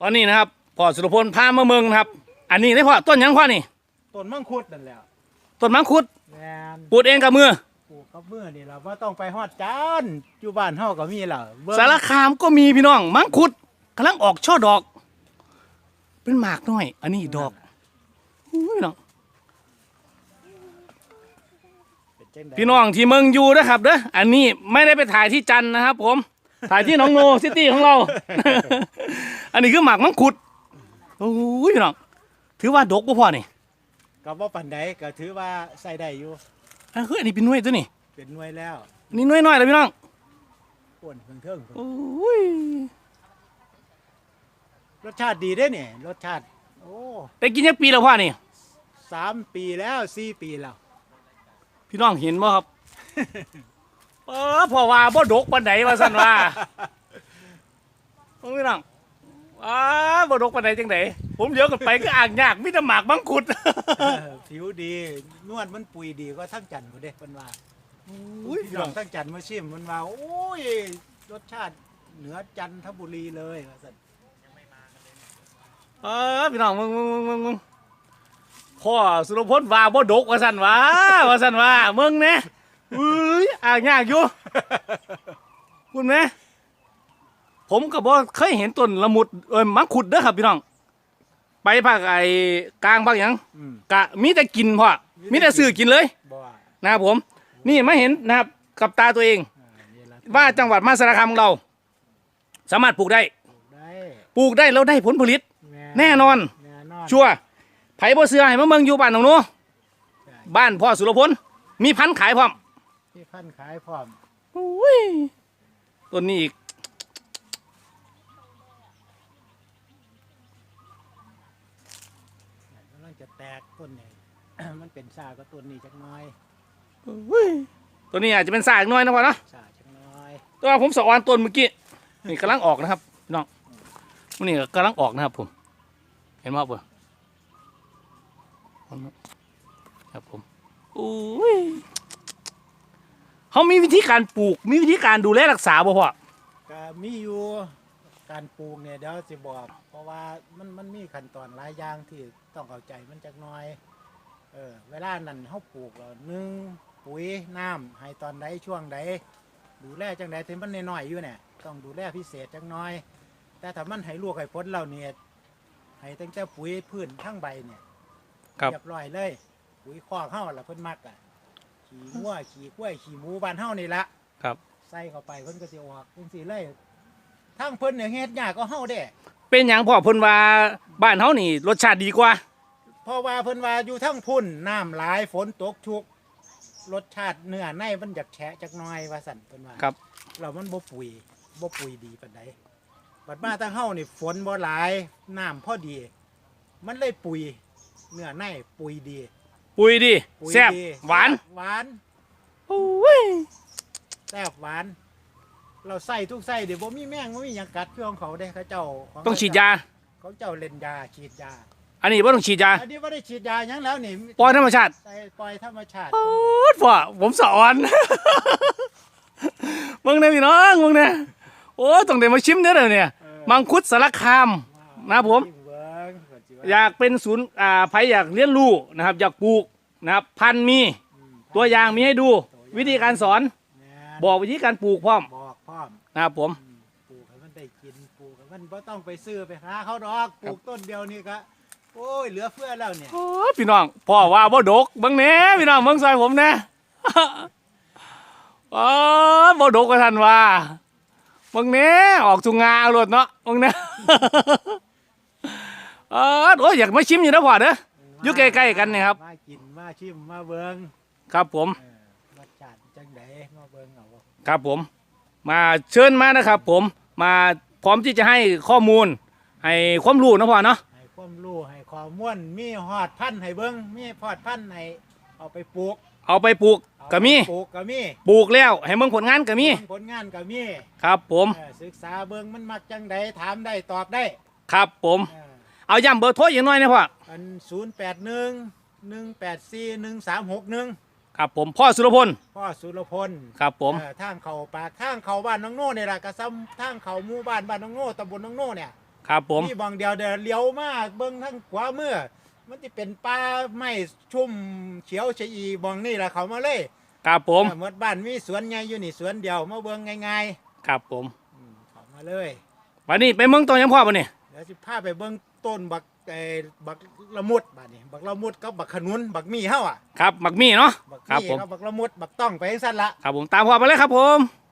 ตอนนี้นะครับพ่อสุรพลพามาเมืองนะครับ อันนี้ได้พ่อต้นหยังพ่อนี่ ต้นมังคุดนั่นแหละต้นมังคุดแม่นปลูกเองกับมือ ปลูกกับมือนี่ล่ะว่าต้องไปฮอดจานอยู่บ้านเฮาก็มีล่ะเบิ่งสารคามก็มีพี่น้องมังคุดกำลังออกช่อดอก เป็นหมากน้อย อันนี้ดอกอุ้ยพี่น้องเป็นจังใดพี่น้องที่เมืองอยู่นะครับเด้ออันนี้ไม่ได้ไปถ่ายที่จันทร์นะครับ ผม ถ่ายที่หน้องโนซิตี้ของเรา อันนี้คือหมากมังคุดโอ้ยพี่น้องถือว่าดกบ่พ่อนี่ก็บ่ปานใดก็ถือว่าใส่ได้อยู่ อะเฮ้ยอันนี้เป็นหน่วยตัวนี่เป็นหน่วยแล้วอันนี่หน่วยน้อยเลยพี่น้องป่วนเพิ่งเทิงโอ้ยรสชาติดีเด้นี่รสชาติ โอ้ได้กินยักปีแล้วพ่อนี่สามปีแล้วสี่ปีแล้ว พี่น้องเห็นบ่ครับ เออพอว่าบ่ดกปานใดว่าซั่นว่าโอ้ยพี่น้อง อ้าบ่ดกปานใดจังไดผมเดี๋ยวกันไปก็อ่างยากมีแต่หมากมังคุดเออผิวดี นวดมันปุยดีก็ทั้งจันทร์พุ่นเด้เพิ่นว่าอุ้ยพี่น้องทั้งจันทร์มาชิมมันว่าโอ้ยรสชาติเหนือจันทบุรีเลยว่าซั่นเออพี่น้องมึงมึงมึงมึงมึงพ่อสุรพลว่าบ่ดกว่าซั่นว่าว่าซั่นว่ามึงเนี่ยอุ้ยอ่างยากอยู่คุณแม่ ผมก็บ่เคยเห็นต้นละมุดเอ้ยมังคุดเด้อครับพี่น้อง ไปภาคไอ้กลางภาคหยังอืม กะมีแต่กินพ่อมีแต่ซื้อกินเลยบ่ว่านะครับผม นี่มาเห็นนะครับกับตาตัวเอง อ่านี่ล่ะว่าจังหวัดมหาสารคามของเรา สามารถปลูกได้ได้ปลูกได้แล้วได้ผลผลิต แน่นอน แน่นอนชัวร์ไผบ่เสือให้มาเมืองอยู่บ้านของหนูใช่บ้านพ่อสุรพลมีพันธุ์ขายพร้อมที่พันขายพร้อมอุ้ยต้นนี้อีก กำลัง จะแตกต้นนี่ มันเป็นซาก็ต้นนี้จักหน้อยอุ้ยต้นนี้อาจจะเป็นสากน้อยนะพ่อเนาะซาจักหน้อยแตัวาผมสะออนต้นเมื่อกี้นี่กำลังออกนะครับพี่น้องมันนี่กำลังออกนะครับ ผม เห็นไหมครับเปล่าครับผมอุ้ยเขามีวิธีการปลูก มีวิธีการดูแลรักษาบ่พ่อก็มีอยู่ การปลูกเนี่ยเดี๋ยวจะบอก เพราะว่ามันมันมีขั้นตอนหลายอย่างที่ต้องเข้าใจมันจักหน้อย เออเวลานั้นเขาปลูกแล้วหนึ่งปุ๋ยน้ำให้ตอนใดช่วงใดดูแลจังใดที่มันน้อยๆอยู่เนี่ยต้องดูแลพิเศษจังน้อย แต่ถ้ามันให้ลวกให้พ้นเราเนี่ยให้ตั้งแต่ปุ๋ยพื้นทั้งใบเนี่ยครับ เรียบร้อยเลย ปุ๋ยคอกเฮาละเพิ่นมักอะขี่งัวขี่กล้วยขี่หมูบ้านเฮานี่ละครับ ใส่เข้าไปเพิ่นก็สิออกจังซี่เลย ทางเพิ่นเนี่ยเฮ็ดยากก็เฮาเด้เป็นอย่างพ่อเพิ่นว่าบ้านเฮานี่ รสชาติดีกว่า เพราะว่าเพิ่นว่าอยู่ทั้งพุ่นน้ำหลายฝนตกชุก รสชาติเนื้อในมันอยากแฉะจักหน่อยว่าสั่นเพิ่นว่าครับ เรามันบ่ปุ๋ยบ่ปุ๋ยดีปานใดบัดมาทางเฮานี่ฝนบ่หลายน้ำพอดี มันเลยปุ๋ยเนื้อในปุ๋ยดีปุ๋ยดีปุ๋ยแซ่บดีหวาน หวานอุ้ย แซ่บหวาน เราใส่ทุกใส่เดี๋ยวบ่มีแมงบ่มีหยังกัดเครื่องเขาเด้เขาเจ้าขต้องฉีดยา เขาเจ้าเล่นยาฉีดยาอันนี้บ่ต้องฉีดยาอันนี้บ่ได้ฉีดยาหยังแล้วนี่ปล่อยธรรมชาติใส่ปล่อยธรรมชาติ โอ๊ดพ่อผมสอนมึงเนี่ยพี่น้องมึงเนี่ยโอ้ต้องได้มาชิมเนี่ยเด้อเนี่ยเออ มังคุดสารคาม นะครับผมจิ้เบิ่งก่นสิว่อยากเป็นศูนย์อ่าใครอยากเรียนรู้นะครับ อยากปลูกนะครับ พันธุ์มีอืมตัวอย่างมีให้ดู วิธีการสอนแม่นบอกวิธีการปลูกพร้อมบอกพร้อม นะครับผมอืมปลูกให้มันได้กินปลูกให้มันบ่ต้องไปซื้อไปหาเขาดอกปลูกต้นเดียวนี่ก็โอ้ยเหลือเฟือแล้วเนี่ยโอ้ยพี่น้องพ่อว่าบ่ดกเบังแหน่พี่น้องเบิ่งซอยผมแหน่อ๋อบ่ดกกว่าท่านว่าเบิ่งแหน่ออกทุงงาเอาโลดเนาะเบิ่งแหน่ เออโอ้ยอยากมาชิมอยู่นะพ่อเด้อ อยู่ใกล้ๆกันเนี่ยครับ มากินมาชิมมาเบิ่งครับผม เออรสชาติจังไดมาเบิ่งเอาครับผม มาเชิญมานะครับผมมาพร้อมที่จะให้ข้อมูล ให้ความรู้นะพ่อเนาะให้ความรู้ให้ข้อมูลมีฮอดพันธุ์ให้เบิ่งมีพอดพันธุ์ให้เอาไปปลูกเอาไปปลูกเอาก็มีปลูกก็มีปลูกแล้ว ให้เบิ่งผลงานก็มีผลงานก็มีครับ ผมเออศึกษาเบิ่งมันมักจังไดถามได้ตอบได้ครับผมเออเอาย้ำเบอร์โทรอย่างน้อยนะพ่ออัน081 184 1361 ครับผมพ่อสุรพล พ่อสุรพลครับผม เออทางเขาปากทางเขาบ้านน้องโน่เนี่ยแหละกระซ้ำทางเขาหมู่บ้านบ้านน้องโน่ตำบลน้องโน่เนี่ยครับผม มีบางเดียวเดี๋ยวเลี้ยวมากเบิ้งทั้งขวามือมันจะเป็นป่าไม้ชุ่มเขียวชะอีบองนี่แหละเขามาเลยครับผม เออหมดบ้านมีสวนใหญ่อยู่นี่สวนเดียวมาเบิ้งง่ายครับผม ๆอืมเขามาเลยวันนี้ไปเมืองตัวยังพ่อปะนี่เดี๋ยวสิพาไปเบิ้งต้นบักไอ้บักละมุดบ้านนี่บักละมุดกับบักขนุนบักมี่เฮาอะครับหมักมี่เนาะบักครับมี่ผม กับบักละมุดบักต้องไปจังซั่นละ ครับผมตามพ่อไปเลยครับผมค